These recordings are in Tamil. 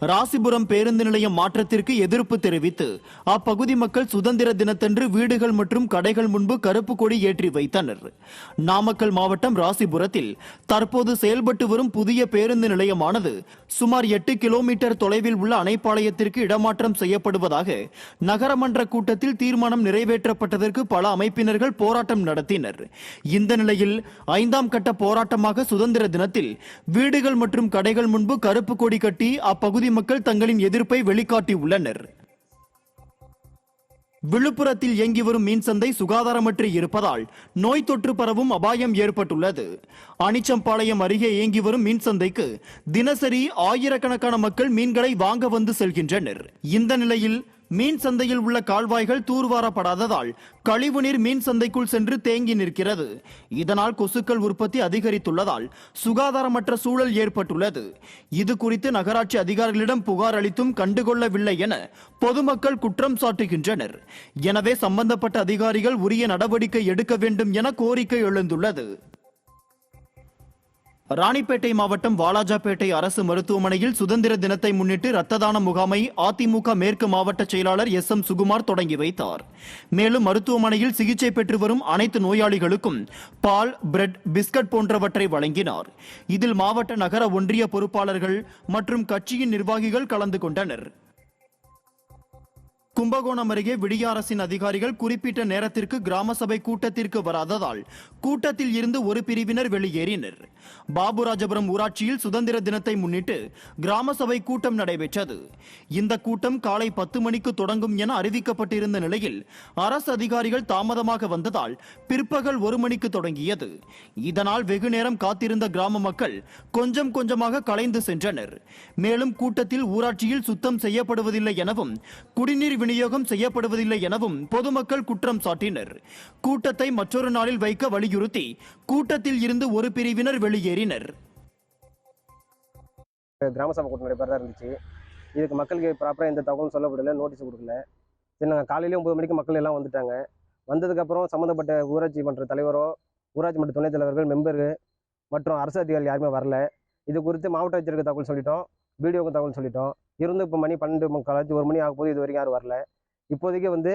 ராசிபுரம் பேருந்து நிலையம் மாற்றத்திற்கு எதிர்ப்பு தெரிவித்து அப்பகுதி மக்கள் சுதந்திர தினத்தன்று வீடுகள் மற்றும் கடைகள் முன்பு கருப்பு கொடி ஏற்றி வைத்தனர். நாமக்கல் மாவட்டம் ராசிபுரத்தில் தற்போது செயல்பட்டு வரும் புதிய பேருந்து நிலையமானது சுமார் எட்டு கிலோமீட்டர் தொலைவில் உள்ள அணைப்பாளையத்திற்கு இடமாற்றம் செய்யப்படுவதாக நகரமன்ற கூட்டத்தில் தீர்மானம் நிறைவேற்றப்பட்டதற்கு பல அமைப்பினர்கள் போராட்டம் நடத்தினர். இந்த நிலையில் ஐந்தாம் கட்ட போராட்டமாக சுதந்திர தினத்தில் வீடுகள் மற்றும் கடைகள் முன்பு கருப்பு கொடி கட்டி அப்பகுதி மக்கள் தங்களின் எதிர்ப்பை வெளிக்காட்டியுள்ளனர் விழுப்புரத்தில் இயங்கி வரும் மீன் சந்தை சுகாதாரமற்று இருப்பதால் நோய் தொற்று பரவும் அபாயம் ஏற்பட்டுள்ளது. அனிச்சம்பாளையம் அருகே இயங்கி வரும் மீன் சந்தைக்கு தினசரி ஆயிரக்கணக்கான மக்கள் மீன்களை வாங்க வந்து செல்கின்றனர். இந்த நிலையில் மீன் சந்தையில் உள்ள கால்வாய்கள் தூர்வாரப்படாததால் கழிவுநீர் மீன் சந்தைக்குள் சென்று தேங்கி நிற்கிறது. இதனால் கொசுக்கள் உற்பத்தி அதிகரித்துள்ளதால் சுகாதாரமற்ற சூழல் ஏற்பட்டுள்ளது. இது குறித்து நகராட்சி அதிகாரிகளிடம் புகார் அளித்தும் கண்டுகொள்ளவில்லை என பொதுமக்கள் குற்றம் சாட்டுகின்றனர். எனவே சம்பந்தப்பட்ட அதிகாரிகள் உரிய நடவடிக்கை எடுக்க வேண்டும் என கோரிக்கை எழுந்துள்ளது. ராணிப்பேட்டை மாவட்டம் வாலாஜாபேட்டை அரசு மருத்துவமனையில் சுதந்திர தினத்தை முன்னிட்டு ரத்ததான முகாமை அதிமுக மேற்கு மாவட்ட செயலாளர் எஸ் எம் சுகுமார் தொடங்கி வைத்தார். மேலும் மருத்துவமனையில் சிகிச்சை பெற்று வரும் அனைத்து நோயாளிகளுக்கும் பால் பிரெட் பிஸ்கட் போன்றவற்றை வழங்கினார். இதில் மாவட்ட நகர ஒன்றிய பொறுப்பாளர்கள் மற்றும் கட்சியின் நிர்வாகிகள் கலந்து கொண்டனர். கும்பகோணம் அருகே விடிய அரசின் அதிகாரிகள் குறிப்பிட்ட நேரத்திற்கு கிராம சபை கூட்டத்திற்கு வராததால் கூட்டத்தில் இருந்து ஒரு பிரிவினர் வெளியேறினர். பாபுராஜபுரம் ஊராட்சியில் சுதந்திர தினத்தை முன்னிட்டு கிராம சபை கூட்டம் நடைபெற்றது. இந்த கூட்டம் காலை பத்து மணிக்கு தொடங்கும் என அறிவிக்கப்பட்டிருந்த நிலையில் அரசு அதிகாரிகள் தாமதமாக வந்ததால் பிற்பகல் ஒரு மணிக்கு தொடங்கியது. இதனால் வெகு நேரம் காத்திருந்த கிராம மக்கள் கொஞ்சம் கொஞ்சமாக கலைந்து சென்றனர். மேலும் கூட்டத்தில் ஊராட்சியில் சுத்தம் செய்யப்படுவதில்லை எனவும் குடிநீர் விநியோகம் செய்யப்படுவதில்லை எனவும் பொதுமக்கள் குற்றம் சாட்டினர். கூட்டத்தை மற்றொரு நாளில் வைக்க வலியுறுத்தி கூட்டத்தில் இருந்து ஒரு பிரிவினர் வெளியேறினர். கிராம சபை கூட்டம் நடைபெறதா இருந்துச்சு. இதுக்கு மக்களுக்கு ப்ராப்பராக எந்த தகவலும் சொல்லப்படல நோட்டீஸ் கொடுக்கல. சரி நாங்கள் காலையிலே ஒம்பது மணிக்கு மக்கள் எல்லாம் வந்துட்டாங்க. வந்ததுக்கப்புறம் சம்மந்தப்பட்ட ஊராட்சி மன்ற தலைவரோ ஊராட்சி மன்ற துணைத் தலைவர்கள் மெம்பரு மற்றும் அரசு அதிகாரிகள் யாருமே வரல. இது குறித்து மாவட்ட ஆட்சியருக்கு தகவல் சொல்லிட்டோம். பிடிஓக்கு தகவல் சொல்லிட்டோம். இருந்து இப்போ மணி பன்னெண்டு முக்காலாச்சு ஒரு மணி ஆக போது இது வரைக்கும் யாரும் வரல. இப்போதைக்கு வந்து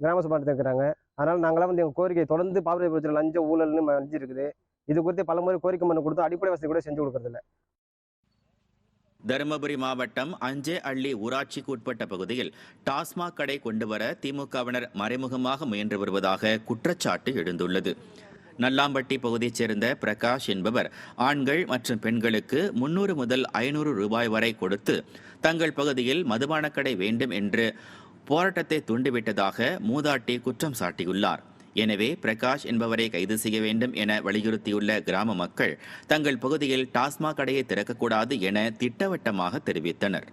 கிராம சபை இருக்கிறாங்க அதனால் நாங்களாம் வந்து எங்கள் கோரிக்கை தொடர்ந்து பாபுரபுரத்தில் லஞ்ச ஊழல்னு மஞ்சு இருக்குது இது குறித்து பலமுறை கோரிக்கை மனு கொடுத்து அடிப்படை வசதி கூட செஞ்சு கொடுக்கறதில்ல. தருமபுரி மாவட்டம் அஞ்சே அள்ளி ஊராட்சிக்கு உட்பட்ட பகுதியில் டாஸ்மாக் கடை கொண்டுவர திமுகவினர் மறைமுகமாக முயன்று வருவதாக குற்றச்சாட்டு எழுந்துள்ளது. நல்லாம்பட்டி பகுதியைச் சேர்ந்த பிரகாஷ் என்பவர் ஆண்கள் மற்றும் பெண்களுக்கு முன்னூறு முதல் ஐநூறு ரூபாய் வரை கொடுத்து தங்கள் பகுதியில் மதுபானக் கடை வேண்டும் என்று போராட்டத்தை தூண்டிவிட்டதாக மூதாட்டி குற்றம் சாட்டியுள்ளார். எனவே பிரகாஷ் என்பவரை கைது செய்ய வேண்டும் என வலியுறுத்தியுள்ள கிராம மக்கள் தங்கள் பகுதியில் டாஸ்மாக் கடையை திறக்கக்கூடாது என திட்டவட்டமாக தெரிவித்தனர்.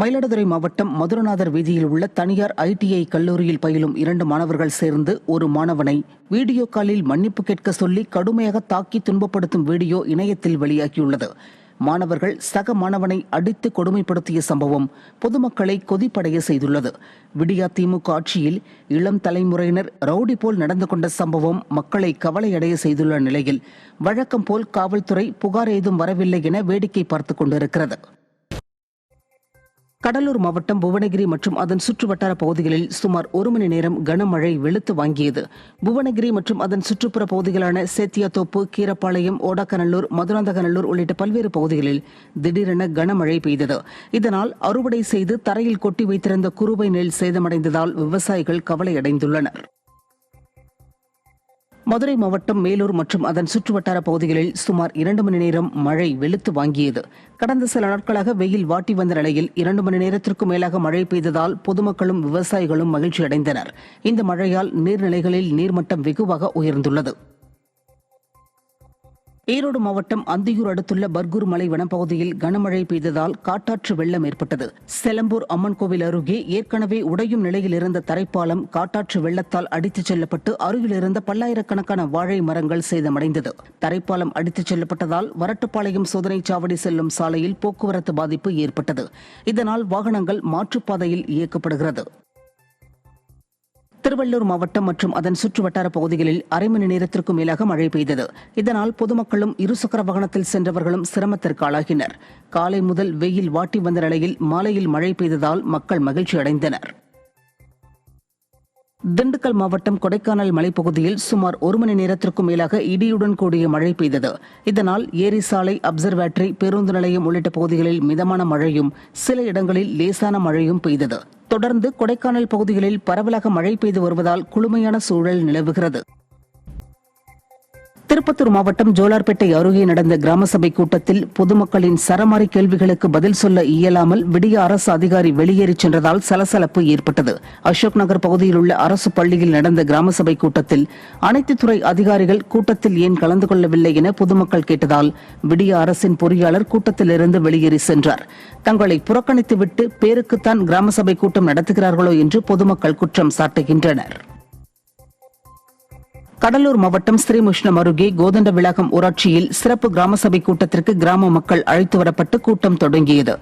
மயிலாடுதுறை மாவட்டம் மதுரநாதர் வீதியில் உள்ள தனியார் ஐடிஐ கல்லூரியில் பயிலும் இரண்டு மாணவர்கள் சேர்ந்து ஒரு மாணவனை வீடியோ காலில் மன்னிப்பு கேட்க சொல்லி கடுமையாக தாக்கி துன்பப்படுத்தும் வீடியோ இணையத்தில் வெளியாகியுள்ளது. மாணவர்கள் சக மாணவனை அடித்து கொடுமைப்படுத்திய சம்பவம் பொதுமக்களை கொதிப்படைய செய்துள்ளது. விடியா திமுக ஆட்சியில் இளம் தலைமுறையினர் ரவுடி போல் நடந்து கொண்ட சம்பவம் மக்களை கவலையடைய செய்துள்ள நிலையில் வழக்கம் போல் காவல்துறை புகார் ஏதும் வரவில்லை என வேடிக்கை பார்த்துக் கொண்டிருக்கிறது. கடலூர் மாவட்டம் புவனகிரி மற்றும் அதன் சுற்றுவட்டார பகுதிகளில் சுமார் ஒரு மணி நேரம் கனமழை வெளுத்து வாங்கியது. புவனகிரி மற்றும் அதன் சுற்றுப்புற பகுதிகளான சேத்தியாத்தோப்பு கீரப்பாளையம் ஓடாக்கநல்லூர் மதுராந்தகநல்லூர் உள்ளிட்ட பல்வேறு பகுதிகளில் திடீரென கனமழை பெய்தது. இதனால் அறுவடை செய்து தரையில் கொட்டி வைத்திருந்த குறுவை நெல் சேதமடைந்ததால் விவசாயிகள் கவலையடைந்துள்ளனர். மதுரை மாவட்டம் மேலூர் மற்றும் அதன் சுற்றுவட்டார பகுதிகளில் சுமார் இரண்டு மணி நேரம் மழை வெளுத்து வாங்கியது. கடந்த சில நாட்களாக வெயில் வாட்டி வந்த நிலையில் இரண்டு மணி நேரத்திற்கும் மேலாக மழை பெய்ததால் பொதுமக்களும் விவசாயிகளும் மகிழ்ச்சி அடைந்தனர் இந்த மழையால் நீர்நிலைகளில் நீர்மட்டம் வெகுவாக உயர்ந்துள்ளது. ஈரோடு மாவட்டம் அந்தியூர் அடுத்துள்ள பர்கூர் மலை வனப்பகுதியில் கனமழை பெய்ததால் காட்டாற்று வெள்ளம் ஏற்பட்டது. செலம்பூர் அம்மன் கோவில் அருகே ஏற்கனவே உடையும் நிலையில் இருந்த தரைப்பாலம் காட்டாற்று வெள்ளத்தால் அடித்துச் செல்லப்பட்டு அருகில் இருந்த பல்லாயிரக்கணக்கான வாழை மரங்கள் சேதமடைந்தது. தரைப்பாலம் அடித்துச் செல்லப்பட்டதால் வரட்டுப்பாளையம் சோதனைச் சாவடி செல்லும் சாலையில் போக்குவரத்து பாதிப்பு ஏற்பட்டது. இதனால் வாகனங்கள் மாற்றுப்பாதையில் இயக்கப்படுகிறது. திருவள்ளூர் மாவட்டம் மற்றும் அதன் சுற்று வட்டார பகுதிகளில் அரை மணி நேரத்திற்கும் மேலாக மழை பெய்தது. இதனால் பொதுமக்களும் இருசக்கர வாகனத்தில் சென்றவர்களும் சிரமத்திற்கு ஆளாகினர். காலை முதல் வெயில் வாட்டி வந்த நிலையில் மாலையில் மழை பெய்ததால் மக்கள் மகிழ்ச்சி அடைந்தனர் திண்டுக்கல் மாவட்டம் கொடைக்கானல் மலைப்பகுதியில் சுமார் ஒரு மணி நேரத்திற்கும் மேலாக இடியுடன் கூடிய மழை பெய்தது. இதனால் ஏரி சாலை அப்சர்வேட்டரி பேருந்து நிலையம் உள்ளிட்ட பகுதிகளில் மிதமான மழையும் சில இடங்களில் லேசான மழையும் பெய்தது. தொடர்ந்து கொடைக்கானல் பகுதிகளில் பரவலாக மழை பெய்து வருவதால் குளுமையான சூழல் நிலவுகிறது. திருப்பத்தூர் மாவட்டம் ஜோலார்பேட்டை அருகே நடந்த கிராம சபை கூட்டத்தில் பொதுமக்களின் சரமாரி கேள்விகளுக்கு பதில் சொல்ல இயலாமல் விடிய அரசு அதிகாரி வெளியேறிச் சென்றதால் சலசலப்பு ஏற்பட்டது. அசோக் நகர் பகுதியில் உள்ள அரசு பள்ளியில் நடந்த கிராம சபை கூட்டத்தில் அனைத்து துறை அதிகாரிகள் கூட்டத்தில் ஏன் கலந்து கொள்ளவில்லை என பொதுமக்கள் கேட்டதால் விடிய அரசின் பொறியாளர் கூட்டத்திலிருந்து வெளியேறி சென்றார். தங்களை புறக்கணித்துவிட்டு பேருக்குத்தான் கிராம சபை கூட்டம் நடத்துகிறார்களோ என்று பொதுமக்கள் குற்றம் சாட்டுகின்றனர். கடலூர் மாவட்டம் ஸ்ரீமுஷ்ணம் அருகே கோதண்ட விளாகம் ஊராட்சியில் சிறப்பு கிராம சபை கூட்டத்திற்கு கிராம மக்கள் அழைத்து வரப்பட்டு கூட்டம் தொடங்கியது.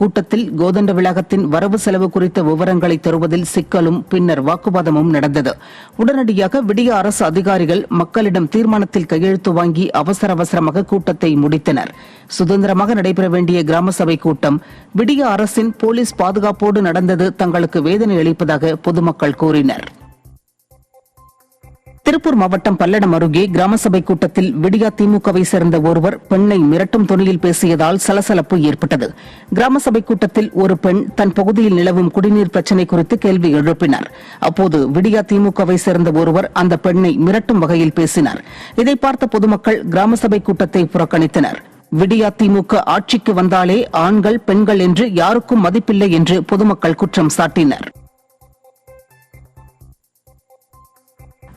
கூட்டத்தில் கோதண்ட விளாகத்தின் வரவு செலவு குறித்த விவரங்களை தருவதில் சிக்கலும் பின்னர் வாக்குவாதமும் நடந்தது. உடனடியாக விடிய அரசு அதிகாரிகள் மக்களிடம் தீர்மானத்தில் கையெழுத்து வாங்கி அவசர அவசரமாக கூட்டத்தை முடித்தனர். சுதந்திரமாக நடைபெற வேண்டிய கிராம சபை கூட்டம் விடிய அரசின் போலீஸ் பாதுகாப்போடு நடந்தது தங்களுக்கு வேதனை அளிப்பதாக பொதுமக்கள் கூறினர். திருப்பூர் மாவட்டம் பல்லடம் அருகே கிராம சபை கூட்டத்தில் விடியா திமுகவை சேர்ந்த ஒருவர் பெண்ணை மிரட்டும் தொழிலில் பேசியதால் சலசலப்பு ஏற்பட்டது. கிராம சபை கூட்டத்தில் ஒரு பெண் தன் பகுதியில் நிலவும் குடிநீர் பிரச்சினை குறித்து கேள்வி எழுப்பினார். அப்போது விடியா திமுகவை சேர்ந்த ஒருவர் அந்த பெண்ணை மிரட்டும் வகையில் பேசினார். இதை பார்த்த பொதுமக்கள் கிராம சபை கூட்டத்தை புறக்கணித்தனர். விடியா திமுக ஆட்சிக்கு வந்தாலே ஆண்கள் பெண்கள் என்று யாருக்கும் மதிப்பில்லை என்று பொதுமக்கள் குற்றம் சாட்டினர்.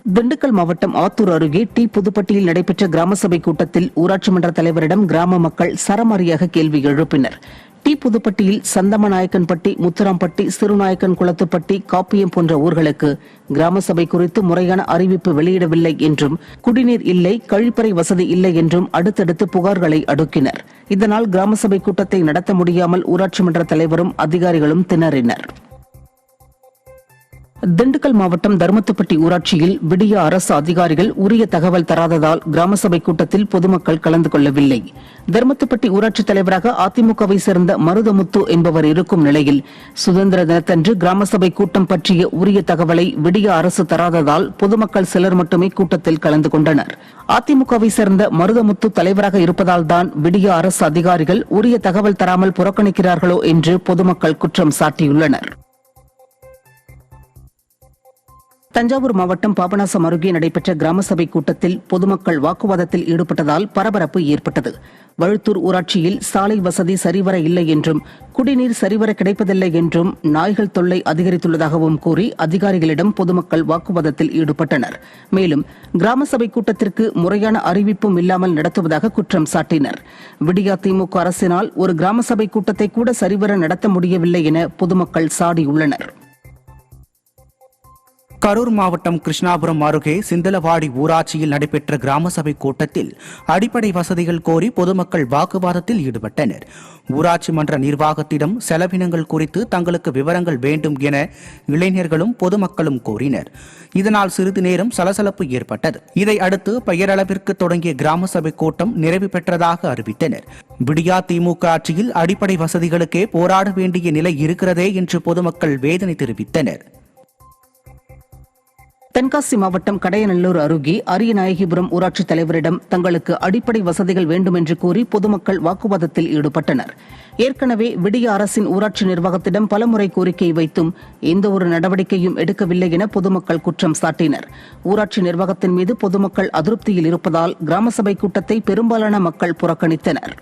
திண்டுக்கல் மாவட்டம் ஆத்தூர் அருகே டி புதுப்பட்டியில் நடைபெற்ற கிராம சபை கூட்டத்தில் ஊராட்சி மன்ற தலைவரிடம் கிராம மக்கள் சரமாரியாக கேள்வி எழுப்பினர். டி புதுப்பட்டியில் சந்தமநாயக்கன்பட்டி முத்துராம்பட்டி சிறுநாயக்கன் குளத்துப்பட்டி காப்பியம் போன்ற ஊர்களுக்கு கிராம சபை குறித்து முறையான அறிவிப்பு வெளியிடவில்லை என்றும் குடிநீர் இல்லை கழிப்பறை வசதி இல்லை என்றும் அடுத்தடுத்து புகார்களை அடுக்கினர். இதனால் கிராம சபை கூட்டத்தை நடத்த முடியாமல் ஊராட்சி மன்ற தலைவரும் அதிகாரிகளும் திணறினர். திண்டுக்கல் மாவட்டம் தருமத்துப்பட்டி ஊராட்சியில் விடிய அரசு அதிகாரிகள் உரிய தகவல் தராததால் கிராம சபை கூட்டத்தில் பொதுமக்கள் கலந்து கொள்ளவில்லை. தருமத்துப்பட்டி ஊராட்சித் தலைவராக அதிமுகவை சேர்ந்த மருதமுத்து என்பவர் இருக்கும் நிலையில் சுதந்திர தினத்தன்று கிராம சபை கூட்டம் பற்றிய உரிய தகவலை விடிய அரசு தராததால் பொதுமக்கள் சிலர் மட்டுமே கூட்டத்தில் கலந்து கொண்டனர். அதிமுகவை சேர்ந்த மருதமுத்து தலைவராக இருப்பதால் தான் விடிய அரசு அதிகாரிகள் உரிய தகவல் தராமல் புறக்கணிக்கிறார்களோ என்று பொதுமக்கள் குற்றம் சாட்டியுள்ளனர். தஞ்சாவூர் மாவட்டம் பாபநாசம் அருகே நடைபெற்ற கிராம சபை கூட்டத்தில் பொதுமக்கள் வாக்குவாதத்தில் ஈடுபட்டதால் பரபரப்பு ஏற்பட்டது. வழுத்தூர் ஊராட்சியில் சாலை வசதி சரிவர இல்லை என்றும் குடிநீர் சரிவர கிடைப்பதில்லை என்றும் நாய்கள் தொல்லை அதிகரித்துள்ளதாகவும் கூறி அதிகாரிகளிடம் பொதுமக்கள் வாக்குவாதத்தில் ஈடுபட்டனர். மேலும் கிராம சபை கூட்டத்திற்கு முறையான அறிவிப்பும் இல்லாமல் நடத்துவதாக குற்றம் சாட்டினர். விடியா திமுக அரசினால் ஒரு கிராம சபை கூட்டத்தை கூட சரிவர நடத்த முடியவில்லை என பொதுமக்கள் சாடியுள்ளனா் கரூர் மாவட்டம் கிருஷ்ணாபுரம் அருகே சிந்தலவாடி ஊராட்சியில் நடைபெற்ற கிராம சபை கூட்டத்தில் அடிப்படை வசதிகள் கோரி பொதுமக்கள் வாக்குவாதத்தில் ஈடுபட்டனர். ஊராட்சி மன்ற நிர்வாகத்திடம் செலவினங்கள் குறித்து தங்களுக்கு விவரங்கள் வேண்டும் என இளைஞர்களும் பொதுமக்களும் கோரினர். இதனால் சிறிது நேரம் சலசலப்பு ஏற்பட்டது. இதை அடுத்து பெயரளவிற்கு தொடங்கிய கிராம சபை கூட்டம் நிறைவு பெற்றதாக அறிவித்தனர். விடியா திமுக ஆட்சியில் அடிப்படை வசதிகளுக்கே போராட வேண்டிய நிலை இருக்கிறதே என்று பொதுமக்கள் வேதனை தெரிவித்தனர். தென்காசி மாவட்டம் கடையநல்லூர் அருகே அரியநாயகிபுரம் ஊராட்சித் தலைவரிடம் தங்களுக்கு அடிப்படை வசதிகள் வேண்டும் என்று கூறி பொதுமக்கள் வாக்குவாதத்தில் ஈடுபட்டனர். ஏற்கனவே விடிய அரசின் ஊராட்சி நிர்வாகத்திடம் பலமுறை கோரிக்கை வைத்தும் எந்த ஒரு நடவடிக்கையும் எடுக்கவில்லை என பொதுமக்கள் குற்றம் சாட்டினர். ஊராட்சி நிர்வாகத்தின் மீது பொதுமக்கள் அதிருப்தியில் இருப்பதால் கிராம சபை கூட்டத்தை பெரும்பாலான மக்கள் புறக்கணித்தனர்.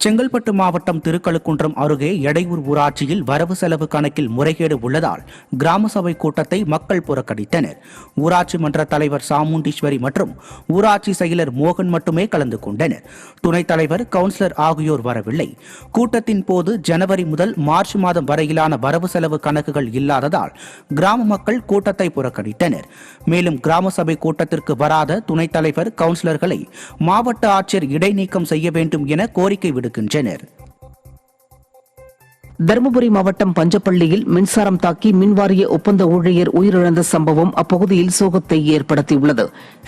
செங்கல்பட்டு மாவட்டம் திருக்கழுக்குன்றம் அருகே எடையூர் ஊராட்சியில் வரவு செலவு கணக்கில் முறைகேடு உள்ளதால் கிராம சபை கூட்டத்தை மக்கள் புறக்கணித்தனர். ஊராட்சி மன்ற தலைவர் சாமுண்டீஸ்வரி மற்றும் ஊராட்சி செயலர் மோகன் மட்டுமே கலந்து கொண்டனர். துணைத் தலைவர் கவுன்சிலர் ஆகியோர் வரவில்லை. கூட்டத்தின் போது ஜனவரி முதல் மார்ச் மாதம் வரையிலான வரவு செலவு கணக்குகள் இல்லாததால் கிராம மக்கள் கூட்டத்தை புறக்கணித்தனர். மேலும் கிராம சபை கூட்டத்திற்கு வராத துணைத் தலைவர் கவுன்சிலர்களை மாவட்ட ஆட்சியர் இடைநீக்கம் செய்ய வேண்டும் என கோரிக்கை விடுக்கின்றனர் தருமபுரி மாவட்டம் பஞ்சப்பள்ளியில் மின்சாரம் தாக்கி மின்வாரிய ஒப்பந்த ஊழியர் உயிரிழந்த சம்பவம் அப்பகுதியில் சோகத்தை ஏற்படுத்தியுள்ளது.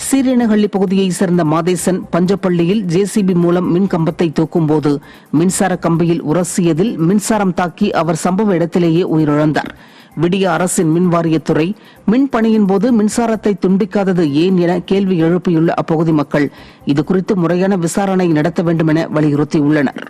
சீரேனஹள்ளி பகுதியைச் சேர்ந்த மாதேசன் பஞ்சப்பள்ளியில் ஜேசிபி மூலம் மின் கம்பத்தை தூக்கும்போது மின்சார கம்பியில் உரசியதில் மின்சாரம் தாக்கி அவர் சம்பவ இடத்திலேயே உயிரிழந்தார். விடிய அரசின் மின்வாரியத்துறை மின் பணியின் போது மின்சாரத்தை துண்டிக்காதது ஏன் என கேள்வி எழுப்பியுள்ள அப்பகுதி மக்கள். இதுகுறித்து முறையான விசாரணை நடத்த வேண்டும் என வலியுறுத்தியுள்ளனர்.